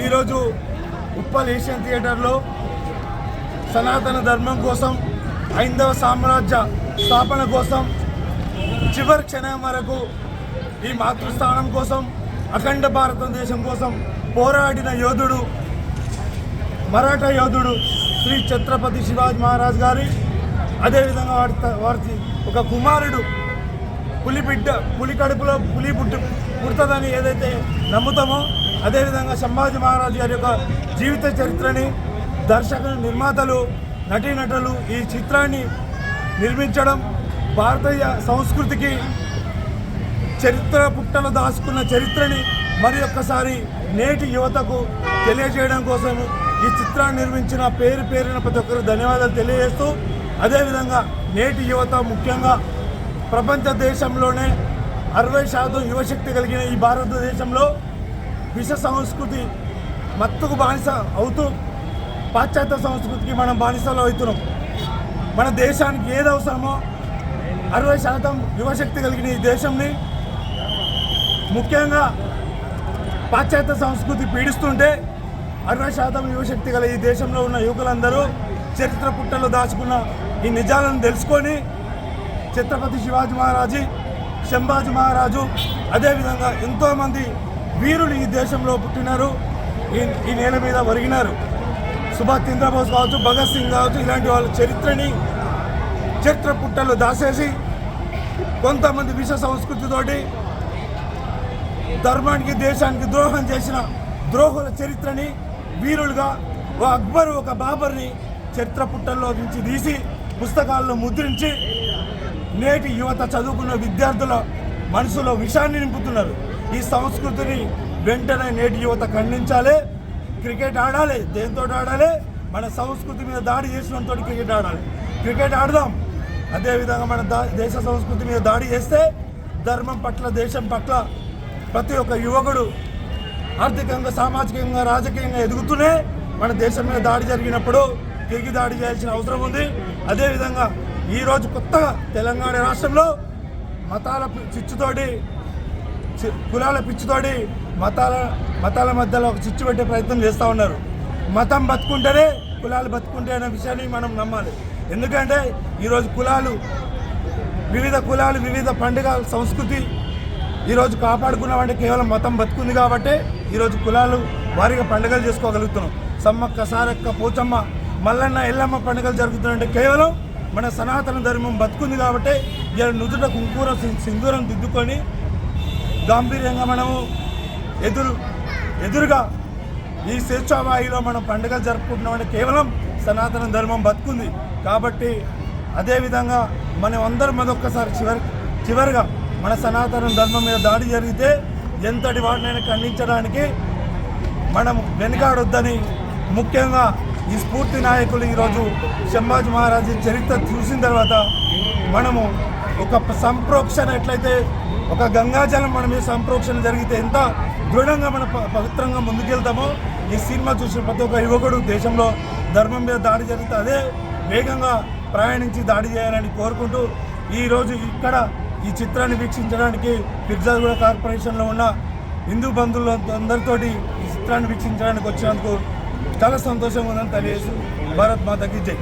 ఈరోజు ఉప్పల్ ఏషియన్ థియేటర్లో సనాతన ధర్మం కోసం హైందవ సామ్రాజ్య స్థాపన కోసం చివరి క్షణం వరకు ఈ మాతృస్థానం కోసం అఖండ భారతదేశం కోసం పోరాడిన యోధుడు మరాఠా యోధుడు శ్రీ ఛత్రపతి శివాజీ మహారాజ్ గారి అదేవిధంగా వారి వారి ఒక కుమారుడు పులి బిడ్డ పులి కడుపులో పులి పుట్టి పుడుతుందని ఏదైతే నమ్ముతామో అదేవిధంగా సంభాజీ మహారాజు గారి యొక్క జీవిత చరిత్రని దర్శకులు నిర్మాతలు నటీనటులు ఈ చిత్రాన్ని నిర్మించడం భారతీయ సంస్కృతికి చరిత్ర పుట్టలు దాచుకున్న చరిత్రని మరి ఒక్కసారి నేటి యువతకు తెలియజేయడం కోసం ఈ చిత్రాన్ని నిర్మించిన పేరు పేరిన ప్రతి ఒక్కరు ధన్యవాదాలు తెలియజేస్తూ అదేవిధంగా నేటి యువత ముఖ్యంగా ప్రపంచ దేశంలోనే అరవై శాతం యువశక్తి కలిగిన ఈ భారతదేశంలో విష సంస్కృతి మత్తుకు బానిస అవుతూ పాశ్చాత్య సంస్కృతికి మనం బానిసలు అవుతున్నాం. మన దేశానికి ఏది అవసరమో అరవై శాతం యువశక్తి కలిగిన ఈ దేశంని ముఖ్యంగా పాశ్చాత్య సంస్కృతి పీడిస్తుంటే అరవై శాతం యువశక్తి గల ఈ దేశంలో ఉన్న యువకులందరూ చరిత్ర పుట్టలో దాచుకున్న ఈ నిజాలను తెలుసుకొని ఛత్రపతి శివాజీ మహారాజు శంభాజీ మహారాజు అదేవిధంగా ఎంతోమంది వీరులు ఈ దేశంలో పుట్టినారు ఈ ఈ నేల మీద ఒరిగినారు. సుభాష్ చంద్రబోస్ కావచ్చు భగత్ సింగ్ కావచ్చు ఇలాంటి వాళ్ళ చరిత్రని చరిత్ర పుట్టలు దాసేసి కొంతమంది విష సంస్కృతితోటి ధర్మానికి దేశానికి ద్రోహం చేసిన ద్రోహుల చరిత్రని వీరులుగా ఒక అక్బర్ ఒక బాబర్ని చరిత్ర పుట్టల్లో నుంచి తీసి పుస్తకాల్లో ముద్రించి నేటి యువత చదువుకున్న విద్యార్థుల మనసులో విషాన్ని నింపుతున్నారు. ఈ సంస్కృతిని వెంటనే నేటి యువత ఖండించాలి. క్రికెట్ ఆడాలి. దేంతో ఆడాలి? మన సంస్కృతి మీద దాడి చేసినంతో క్రికెట్ ఆడాలి. క్రికెట్ ఆడదాం. అదేవిధంగా మన దా- దేశ సంస్కృతి మీద దాడి చేస్తే ధర్మం పట్ల దేశం పట్ల ప్రతి ఒక్క యువకుడు ఆర్థికంగా సామాజికంగా రాజకీయంగా ఎదుగుతూనే మన దేశం మీద దాడి జరిగినప్పుడు తిరిగి దాడి చేయాల్సిన అవసరం ఉంది. అదేవిధంగా ఈరోజు కొత్తగా తెలంగాణ రాష్ట్రంలో మతాల చిచ్చుతోటి కులాల పిచ్చితోటి మతాల మతాల మధ్యలో ఒక చిచ్చు పెట్టే ప్రయత్నం చేస్తూ ఉన్నారు. మతం బతుకుంటేనే కులాలు బతుకుంటే అనే విషయాన్ని మనం నమ్మాలి. ఎందుకంటే ఈరోజు కులాలు వివిధ కులాలు వివిధ పండుగ సంస్కృతి ఈరోజు కాపాడుకున్నామంటే కేవలం మతం బతుకుంది కాబట్టి ఈరోజు కులాలు వారిగా పండుగలు చేసుకోగలుగుతున్నాం. సమ్మక్క సారక్క పోచమ్మ మల్లన్న ఎల్లమ్మ పండుగలు జరుగుతున్నాయంటే కేవలం మన సనాతన ధర్మం బతుకుంది కాబట్టి ఇలా నుదుట కుంకూర సింధూరం దిద్దుకొని గాంభీర్యంగా మనము ఎదురు ఎదురుగా ఈ స్వేచ్ఛావాయిలో మనం పండుగ జరుపుకుంటున్నామంటే కేవలం సనాతన ధర్మం బతుకుంది. కాబట్టి అదేవిధంగా మనం అందరం మరొక్కసారి చివరి చివరిగా మన సనాతన ధర్మం మీద దాడి జరిగితే ఎంతటి వాటినైనా ఖండించడానికి మనం వెనుకాడొద్దని ముఖ్యంగా ఈ స్ఫూర్తి నాయకులు ఈరోజు శంభాజీ మహారాజు చరిత్ర చూసిన తర్వాత మనము ఒక సంప్రోక్షణ ఎట్లయితే ఒక గంగాజలం మన మీద సంప్రోక్షణ జరిగితే ఎంత దృఢంగా మన ప- పవిత్రంగా ముందుకెళ్తామో ఈ సినిమా చూసిన ప్రతి ఒక్క యువకుడు దేశంలో ధర్మం మీద దాడి జరిగితే అదే వేగంగా ప్రయాణించి దాడి చేయాలని కోరుకుంటూ ఈరోజు ఇక్కడ ఈ చిత్రాన్ని వీక్షించడానికి ఫిర్జాగూడ కార్పొరేషన్లో ఉన్న హిందూ బంధువులు అందరితోటి ఈ చిత్రాన్ని వీక్షించడానికి వచ్చినందుకు చాలా సంతోషంగా ఉందని తెలియజేస్తూ భారత్ మాతకి జై.